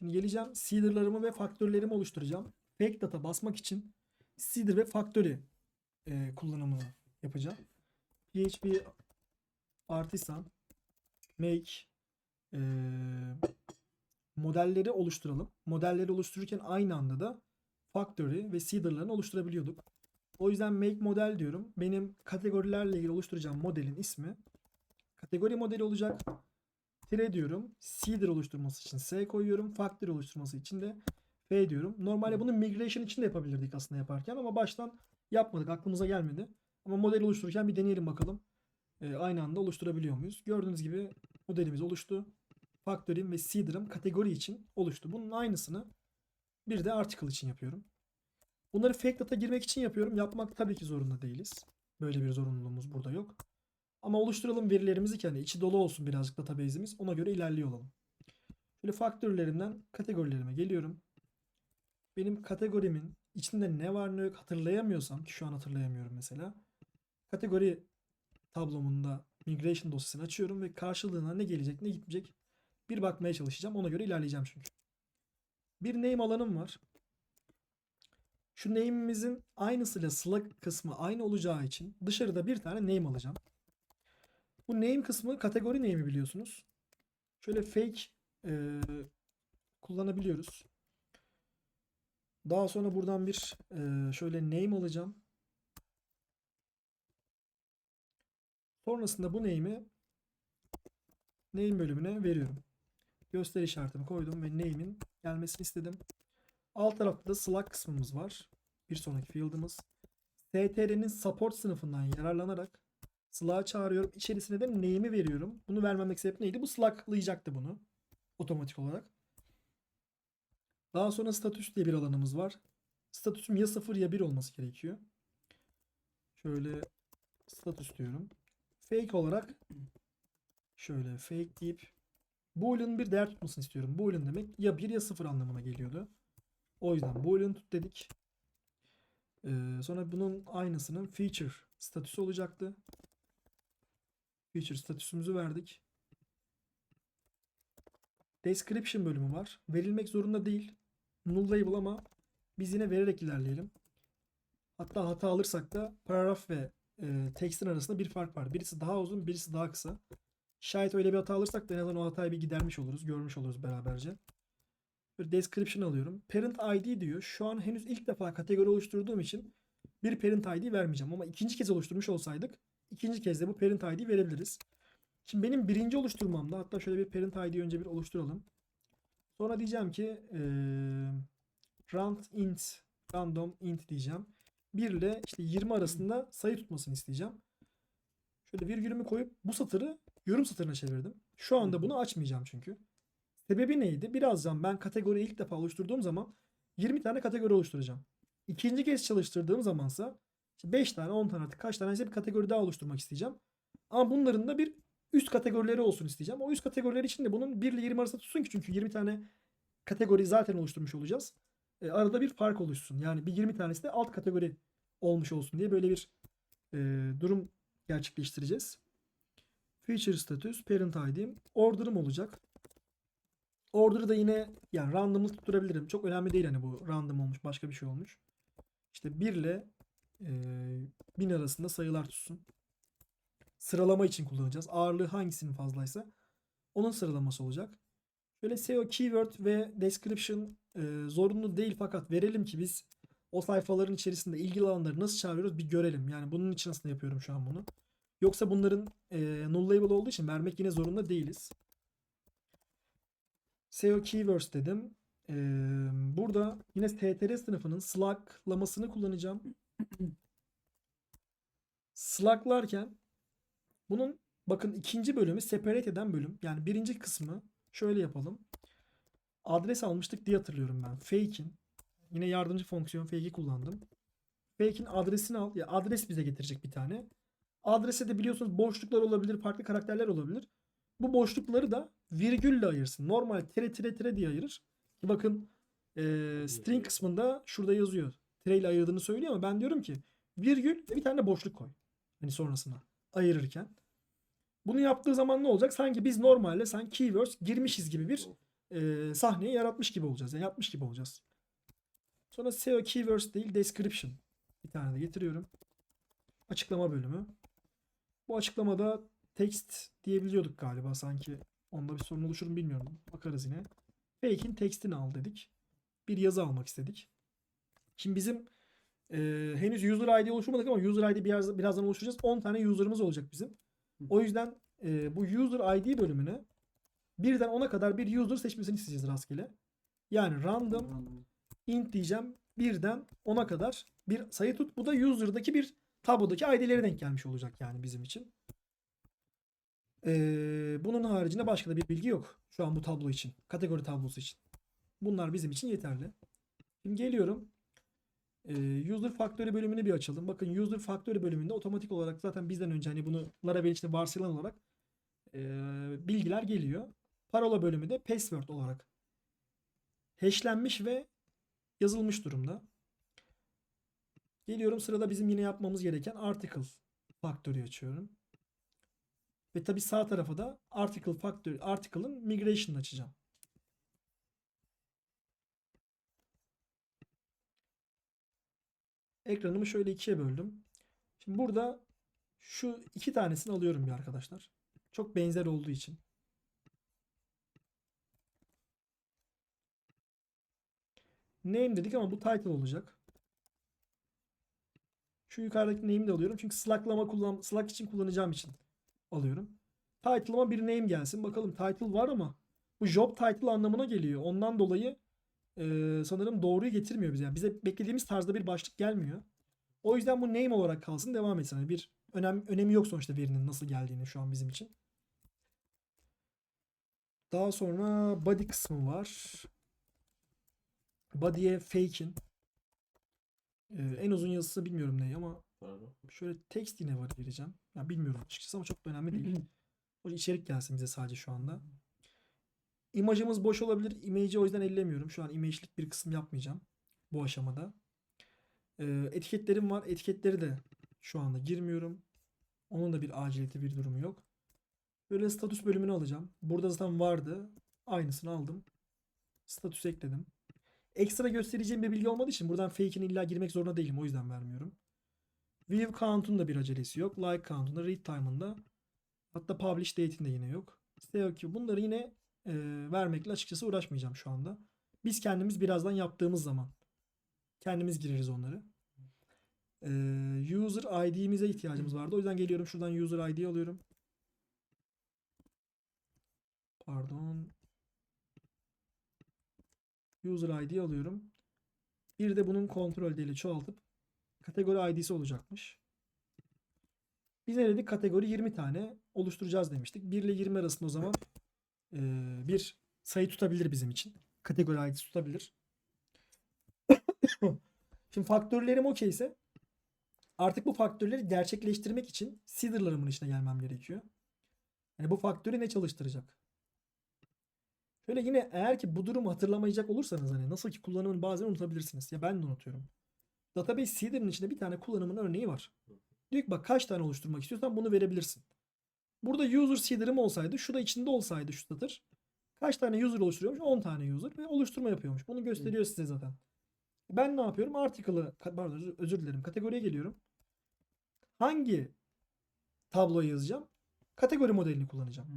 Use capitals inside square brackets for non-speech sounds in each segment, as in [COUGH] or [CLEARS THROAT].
Şimdi geleceğim seeder'larımı ve faktörlerimi oluşturacağım. Fake data basmak için seeder ve factory e, kullanımını yapacağım. PHP artisan make e, modelleri oluşturalım. Modelleri oluştururken aynı anda da factory ve seeder'larını oluşturabiliyorduk. O yüzden make model diyorum. Benim kategorilerle ilgili oluşturacağım modelin ismi kategori modeli olacak. Tire diyorum. Seeder oluşturması için S koyuyorum. Factory oluşturması için de F diyorum. Normalde bunu migration için de yapabilirdik aslında yaparken ama baştan yapmadık. Aklımıza gelmedi. Ama model oluştururken bir deneyelim bakalım. Ee, aynı anda oluşturabiliyor muyuz? Gördüğünüz gibi modelimiz oluştu. Factory'm ve Seeder'ım kategori için oluştu. Bunun aynısını bir de article için yapıyorum. Bunları fake data girmek için yapıyorum. Yapmak tabii ki zorunda değiliz. Böyle bir zorunluluğumuz burada yok. Ama oluşturalım verilerimizi ki hani içi dolu olsun birazcık database'imiz. Ona göre ilerliyor olalım. Şöyle faktörlerimden kategorilerime geliyorum. Benim kategorimin içinde ne var ne yok hatırlayamıyorsam ki şu an hatırlayamıyorum mesela. Kategori tablomunda migration dosyasını açıyorum ve karşılığına ne gelecek ne gitmeyecek bir bakmaya çalışacağım. Ona göre ilerleyeceğim çünkü. Bir name alanım var. Şu name'imizin aynısıyla Slack kısmı aynı olacağı için dışarıda bir tane name alacağım. Bu name kısmı kategori name'i biliyorsunuz. Şöyle fake e, kullanabiliyoruz. Daha sonra buradan bir e, şöyle name alacağım. Sonrasında bu name'i name bölümüne veriyorum. Göster işaretimi koydum ve name'in gelmesini istedim. Alt tarafta da Slack kısmımız var. Bir sonraki field'ımız. STR'nin support sınıfından yararlanarak Slack'ı çağırıyorum. İçerisine de name'i veriyorum. Bunu vermemdeki sebep neydi? Bu Slack'layacaktı bunu. Otomatik olarak. Daha sonra statüs diye bir alanımız var. Statüsüm ya 0 ya 1 olması gerekiyor. Şöyle statüs diyorum. Fake olarak şöyle fake deyip Boolean bir değer tutmasını istiyorum. Boolean demek ya 1 ya 0 anlamına geliyordu. O yüzden Boolean tut dedik. Ee, sonra bunun aynısının feature statüsü olacaktı. Feature statüsümüzü verdik. Description bölümü var. Verilmek zorunda değil. Null label ama biz yine vererek ilerleyelim. Hatta hata alırsak da paragraf ve e, text'in arasında bir fark var. Birisi daha uzun, birisi daha kısa. Şayet öyle bir hata alırsak da en azından o hatayı bir gidermiş oluruz. Görmüş oluruz beraberce. Bir description alıyorum. Parent ID diyor. Şu an henüz ilk defa kategori oluşturduğum için bir parent ID vermeyeceğim. Ama ikinci kez oluşturmuş olsaydık ikinci kez de bu parent ID verebiliriz. Şimdi benim birinci oluşturmamda hatta şöyle bir parent ID önce bir oluşturalım. Sonra diyeceğim ki eee rand int random int diyeceğim. 1 ile işte 20 arasında sayı tutmasını isteyeceğim. Şöyle virgülümü koyup bu satırı yorum satırına çevirdim. Şu anda bunu açmayacağım çünkü. Sebebi neydi? Birazdan ben kategoriyi ilk defa oluşturduğum zaman 20 tane kategori oluşturacağım. İkinci kez çalıştırdığım zamansa 5 tane 10 tane artık kaç tane bir kategori daha oluşturmak isteyeceğim. Ama bunların da bir üst kategorileri olsun isteyeceğim. O üst kategoriler için de bunun 1 ile 20 arasında tutsun ki çünkü 20 tane kategori zaten oluşturmuş olacağız. E, arada bir fark oluşsun. Yani bir 20 tanesi de alt kategori olmuş olsun diye böyle bir e, durum gerçekleştireceğiz. Feature status, parent ID'm, order'ım olacak. Order'ı da yine yani random'ı tutturabilirim. Çok önemli değil hani bu random olmuş, başka bir şey olmuş. İşte 1 ile 1000 arasında sayılar tutsun. Sıralama için kullanacağız. Ağırlığı hangisinin fazlaysa onun sıralaması olacak. Şöyle SEO keyword ve description e, zorunlu değil fakat verelim ki biz o sayfaların içerisinde ilgili alanları nasıl çağırıyoruz bir görelim. Yani bunun için aslında yapıyorum şu an bunu. Yoksa bunların e, null olduğu için vermek yine zorunda değiliz. SEO keywords dedim. E, burada yine TTR sınıfının sluglamasını kullanacağım. Sluglarken bunun bakın ikinci bölümü separate eden bölüm. Yani birinci kısmı şöyle yapalım. Adres almıştık diye hatırlıyorum ben. Fake'in yine yardımcı fonksiyon fake'i kullandım. Fake'in adresini al. Ya adres bize getirecek bir tane. Adrese de biliyorsunuz boşluklar olabilir, farklı karakterler olabilir. Bu boşlukları da virgülle ayırsın. Normal tire tire tire diye ayırır. Bakın e, string kısmında şurada yazıyor. Tire ile ayırdığını söylüyor ama ben diyorum ki virgül ve bir tane boşluk koy. Hani sonrasına ayırırken. Bunu yaptığı zaman ne olacak? Sanki biz normalde sanki keywords girmişiz gibi bir e, sahneyi yaratmış gibi olacağız. Yani yapmış gibi olacağız. Sonra SEO keywords değil description. Bir tane de getiriyorum. Açıklama bölümü. Bu açıklamada text diyebiliyorduk galiba sanki. Onda bir sorun oluşur mu bilmiyorum. Bakarız yine. Fake'in textini al dedik. Bir yazı almak istedik. Şimdi bizim e, henüz user ID oluşturmadık ama user ID biraz, birazdan oluşturacağız. 10 tane user'ımız olacak bizim. O yüzden e, bu user ID bölümünü birden 10'a kadar bir user seçmesini isteyeceğiz rastgele. Yani random int diyeceğim. Birden 10'a kadar bir sayı tut. Bu da user'daki bir tablodaki ID'lere denk gelmiş olacak yani bizim için. Ee, bunun haricinde başka da bir bilgi yok. Şu an bu tablo için. Kategori tablosu için. Bunlar bizim için yeterli. Şimdi geliyorum. Ee, user faktörü bölümünü bir açalım. Bakın user faktörü bölümünde otomatik olarak zaten bizden önce hani bunu Laravel içinde varsayılan olarak ee, bilgiler geliyor. Parola bölümü de password olarak hashlenmiş ve yazılmış durumda. Geliyorum sırada bizim yine yapmamız gereken article faktörü açıyorum. Ve tabi sağ tarafa da article faktörü, article'ın migration'ını açacağım. Ekranımı şöyle ikiye böldüm. Şimdi burada şu iki tanesini alıyorum bir arkadaşlar. Çok benzer olduğu için. Name dedik ama bu title olacak. Şu yukarıdaki name'i de alıyorum. Çünkü Slack'lama kullan Slack için kullanacağım için alıyorum. Title'ıma bir name gelsin. Bakalım title var ama bu job title anlamına geliyor. Ondan dolayı e, sanırım doğruyu getirmiyor bize. Yani bize beklediğimiz tarzda bir başlık gelmiyor. O yüzden bu name olarak kalsın devam etsin. Yani bir önem, önemi yok sonuçta verinin nasıl geldiğini şu an bizim için. Daha sonra body kısmı var. Body'ye fake'in. Ee, en uzun yazısı bilmiyorum ne ama Pardon. şöyle text yine var vereceğim. Ya bilmiyorum açıkçası ama çok da önemli değil. [CLEARS THROAT] O içerik gelsin bize sadece şu anda. İmajımız boş olabilir. Image'i o yüzden ellemiyorum. Şu an image'lik bir kısım yapmayacağım bu aşamada. Ee, etiketlerim var. Etiketleri de şu anda girmiyorum. Onun da bir aciliyeti bir durumu yok. Böyle status bölümünü alacağım. Burada zaten vardı. Aynısını aldım. Status ekledim. Ekstra göstereceğim bir bilgi olmadığı için buradan fake'ini illa girmek zorunda değilim. O yüzden vermiyorum. View count'un da bir acelesi yok. Like count'un da read time'ın da hatta publish date'in de yine yok. SEO bunları yine e, vermekle açıkçası uğraşmayacağım şu anda. Biz kendimiz birazdan yaptığımız zaman kendimiz gireriz onları. E, user ID'mize ihtiyacımız vardı. O yüzden geliyorum şuradan user ID alıyorum. Pardon. User ID alıyorum. Bir de bunun kontrol dili çoğaltıp kategori ID'si olacakmış. Biz ne dedik? Kategori 20 tane oluşturacağız demiştik. 1 ile 20 arasında o zaman bir sayı tutabilir bizim için. Kategori ID'si tutabilir. [COUGHS] Şimdi faktörlerim okeyse artık bu faktörleri gerçekleştirmek için seeder'larımın içine gelmem gerekiyor. Yani bu faktörü ne çalıştıracak? Şöyle yine eğer ki bu durumu hatırlamayacak olursanız hani nasıl ki kullanımını bazen unutabilirsiniz. Ya ben de unutuyorum. Database seeder'ın içinde bir tane kullanımın örneği var. Diyor ki bak kaç tane oluşturmak istiyorsan bunu verebilirsin. Burada user seeder'ım olsaydı şu da içinde olsaydı şu satır. Kaç tane user oluşturuyormuş? 10 tane user ve oluşturma yapıyormuş. Bunu gösteriyor size zaten. Ben ne yapıyorum? Article'ı pardon özür- dilerim. Kategoriye geliyorum. Hangi tabloyu yazacağım? Kategori modelini kullanacağım.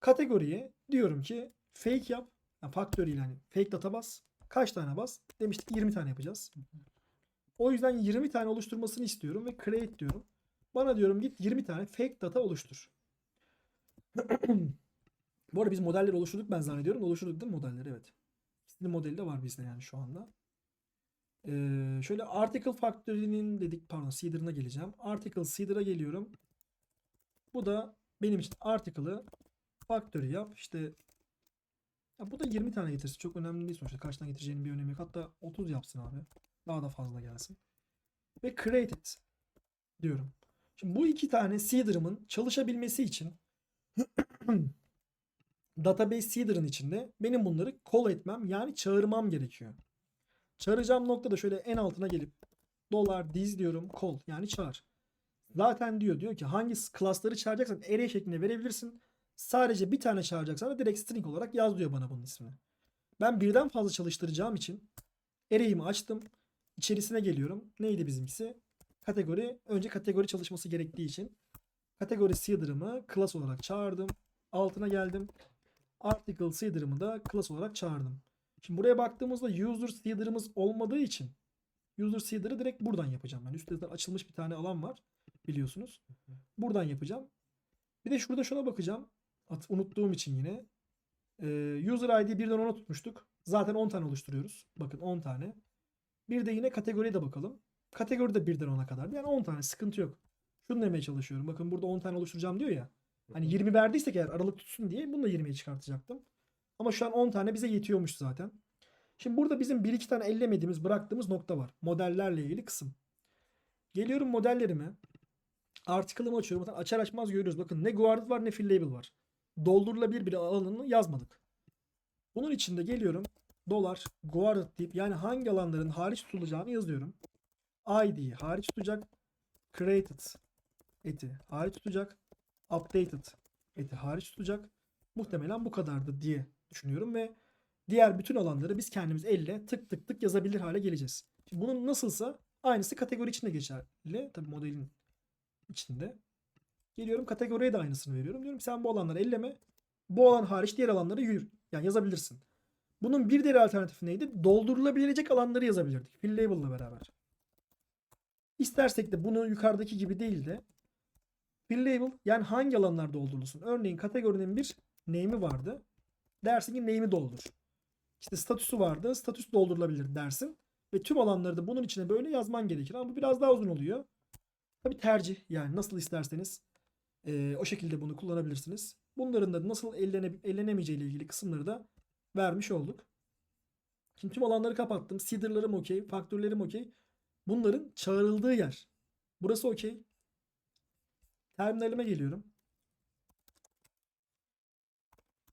Kategoriye diyorum ki fake yap. Yani factory hani fake data bas. Kaç tane bas? Demiştik 20 tane yapacağız. O yüzden 20 tane oluşturmasını istiyorum ve create diyorum. Bana diyorum git 20 tane fake data oluştur. Bu arada biz modelleri oluşturduk ben zannediyorum. Oluşturduk değil mi modelleri? Evet. İkisinin modeli de var bizde yani şu anda. Ee, şöyle article factory'nin dedik pardon seeder'ına geleceğim. Article seeder'a geliyorum. Bu da benim için article'ı factory yap. İşte ya bu da 20 tane getirsin. Çok önemli değil sonuçta. Kaç tane getireceğinin bir önemi yok. Hatta 30 yapsın abi. Daha da fazla gelsin. Ve create it diyorum. Şimdi bu iki tane seeder'ımın çalışabilmesi için [CLEARS THROAT] database seeder'ın içinde benim bunları call etmem yani çağırmam gerekiyor. Çağıracağım noktada şöyle en altına gelip dolar diz diyorum call yani çağır. Zaten diyor diyor ki hangi class'ları çağıracaksan array şeklinde verebilirsin. Sadece bir tane çağıracaksan da direkt string olarak yaz diyor bana bunun ismini. Ben birden fazla çalıştıracağım için array'imi açtım. İçerisine geliyorum. Neydi bizimkisi? Kategori. Önce kategori çalışması gerektiği için kategori seeder'ımı class olarak çağırdım. Altına geldim. Article seeder'ımı da class olarak çağırdım. Şimdi buraya baktığımızda user seeder'ımız olmadığı için user seeder'ı direkt buradan yapacağım. Yani üstte açılmış bir tane alan var biliyorsunuz. Buradan yapacağım. Bir de şurada şuna bakacağım. At, unuttuğum için yine. Ee, user ID birden 10'a tutmuştuk. Zaten 10 tane oluşturuyoruz. Bakın 10 tane. Bir de yine kategoriye de bakalım. Kategori de birden 10'a kadar. Yani 10 tane sıkıntı yok. Şunu demeye çalışıyorum. Bakın burada 10 tane oluşturacağım diyor ya. Hani 20 verdiysek eğer aralık tutsun diye bunu da 20'ye çıkartacaktım. Ama şu an 10 tane bize yetiyormuş zaten. Şimdi burada bizim 1-2 tane ellemediğimiz bıraktığımız nokta var. Modellerle ilgili kısım. Geliyorum modellerime. Article'ımı açıyorum. Zaten açar açmaz görüyoruz. Bakın ne guarded var ne fill label var. Doldurulabilir bir alanını yazmadık. Bunun içinde geliyorum. Dolar guarded deyip yani hangi alanların hariç tutulacağını yazıyorum. ID'yi hariç tutacak. Created eti hariç tutacak. Updated eti hariç tutacak. Muhtemelen bu kadardı diye düşünüyorum ve diğer bütün alanları biz kendimiz elle tık tık tık yazabilir hale geleceğiz. Şimdi bunun nasılsa aynısı kategori içinde geçerli. Tabii modelin içinde. Geliyorum kategoriye de aynısını veriyorum. Diyorum sen bu alanları elleme. Bu alan hariç diğer alanları yürü. Yani yazabilirsin. Bunun bir diğer alternatifi neydi? Doldurulabilecek alanları yazabilirdik. Fill label'la beraber. İstersek de bunu yukarıdaki gibi değil de fill label yani hangi alanlar doldurulsun? Örneğin kategorinin bir name'i vardı. Dersin ki name'i doldur. İşte statüsü vardı. Statüs doldurulabilir dersin. Ve tüm alanları da bunun içine böyle yazman gerekir. Ama bu biraz daha uzun oluyor. Tabi tercih yani nasıl isterseniz eee, o şekilde bunu kullanabilirsiniz. Bunların da nasıl ellene, ellenemeyeceği ile ilgili kısımları da vermiş olduk. Şimdi tüm alanları kapattım. Seeder'larım okey. Faktörlerim okey. Bunların çağrıldığı yer. Burası okey. Terminalime geliyorum.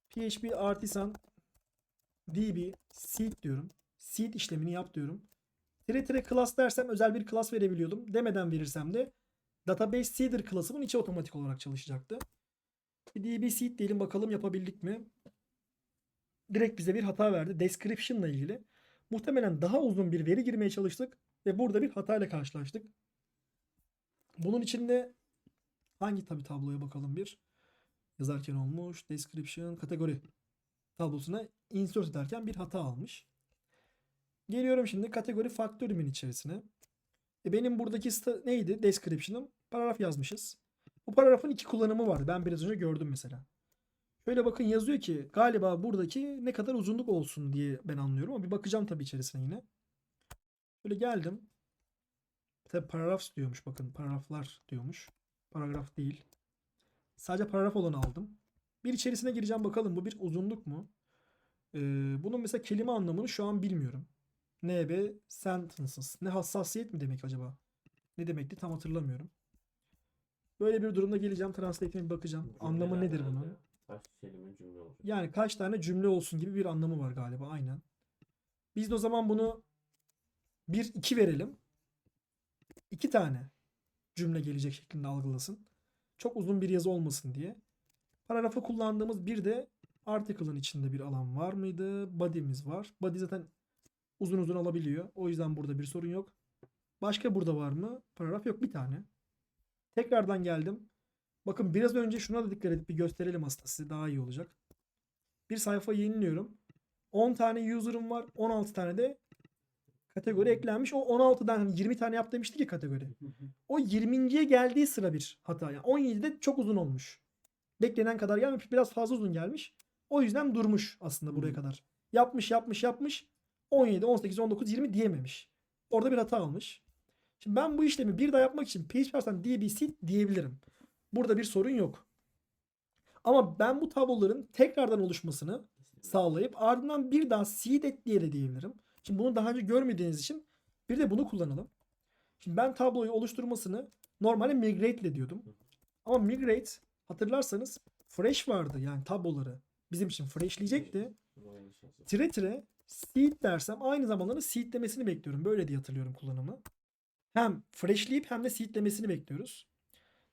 PHP artisan db seed diyorum. Seed işlemini yap diyorum. Tire tire class dersem özel bir class verebiliyordum. Demeden verirsem de database seeder class'ımın içi otomatik olarak çalışacaktı. Bir db seed diyelim bakalım yapabildik mi? Direkt bize bir hata verdi. Description ile ilgili. Muhtemelen daha uzun bir veri girmeye çalıştık ve burada bir hatayla karşılaştık. Bunun içinde hangi tabi tabloya bakalım bir. Yazarken olmuş. Description kategori tablosuna insert ederken bir hata almış. Geliyorum şimdi kategori faktörümün içerisine. E benim buradaki neydi? Description'ım. Paragraf yazmışız. Bu paragrafın iki kullanımı vardı. Ben biraz önce gördüm mesela. Şöyle bakın yazıyor ki galiba buradaki ne kadar uzunluk olsun diye ben anlıyorum ama bir bakacağım tabii içerisine yine. Böyle geldim. Tabii paragrafs diyormuş bakın paragraflar diyormuş. Paragraf değil. Sadece paragraf olanı aldım. Bir içerisine gireceğim bakalım bu bir uzunluk mu? Ee, bunun mesela kelime anlamını şu an bilmiyorum. NB sentences. Ne hassasiyet mi demek acaba? Ne demekti tam hatırlamıyorum. Böyle bir durumda geleceğim. Translate'e bir bakacağım. Anlamı Cümleler nedir bunun? Kaç kelime cümle olacak? Yani kaç tane cümle olsun gibi bir anlamı var galiba aynen. Biz de o zaman bunu 1 2 verelim. 2 tane cümle gelecek şeklinde algılasın. Çok uzun bir yazı olmasın diye. Paragrafı kullandığımız bir de article'ın içinde bir alan var mıydı? Body'miz var. Body zaten uzun uzun alabiliyor. O yüzden burada bir sorun yok. Başka burada var mı? Paragraf yok bir tane. Tekrardan geldim. Bakın biraz önce şuna da dikkat edip bir gösterelim aslında size daha iyi olacak. Bir sayfa yeniliyorum. 10 tane user'ım var. 16 tane de kategori eklenmiş. O 16'dan hani 20 tane yap demiştik ya kategori. O 20.ye geldiği sıra bir hata. Yani 17'de çok uzun olmuş. Beklenen kadar gelmemiş. Biraz fazla uzun gelmiş. O yüzden durmuş aslında buraya Hı. kadar. Yapmış yapmış yapmış. 17, 18, 19, 20 diyememiş. Orada bir hata almış. Şimdi ben bu işlemi bir daha yapmak için PHP'den dbc diyebilirim. Burada bir sorun yok. Ama ben bu tabloların tekrardan oluşmasını sağlayıp ardından bir daha seed et diye de diyebilirim. Şimdi bunu daha önce görmediğiniz için bir de bunu kullanalım. Şimdi ben tabloyu oluşturmasını normalde migrate ile diyordum. Ama migrate hatırlarsanız fresh vardı yani tabloları bizim için freshleyecekti. Tire tire seed dersem aynı zamanda seedlemesini bekliyorum. Böyle diye hatırlıyorum kullanımı. Hem freshleyip hem de seedlemesini bekliyoruz.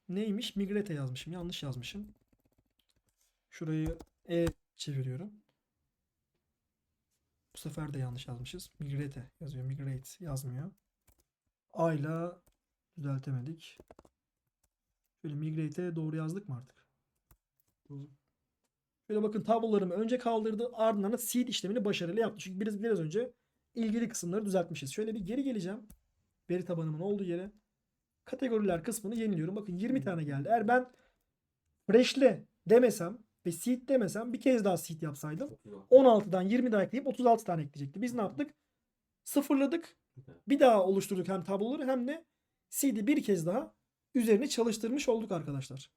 Neymiş? Migrate yazmışım. Yanlış yazmışım. Şurayı E çeviriyorum. Bu sefer de yanlış yazmışız. Migrate yazıyor. Migrate yazmıyor. A ile düzeltemedik. Şöyle migrate'e doğru yazdık mı artık? Şöyle bakın tablolarımı önce kaldırdı ardından da seed işlemini başarılı yaptı. Çünkü biraz, biraz önce ilgili kısımları düzeltmişiz. Şöyle bir geri geleceğim. Veri tabanımın olduğu yere. Kategoriler kısmını yeniliyorum. Bakın 20 tane geldi. Eğer ben fresh'le demesem ve seed demesem bir kez daha seed yapsaydım 36. 16'dan 20 daha ekleyip 36 tane ekleyecekti. Biz ne yaptık? Sıfırladık. Bir daha oluşturduk hem tabloları hem de seed'i bir kez daha üzerine çalıştırmış olduk arkadaşlar.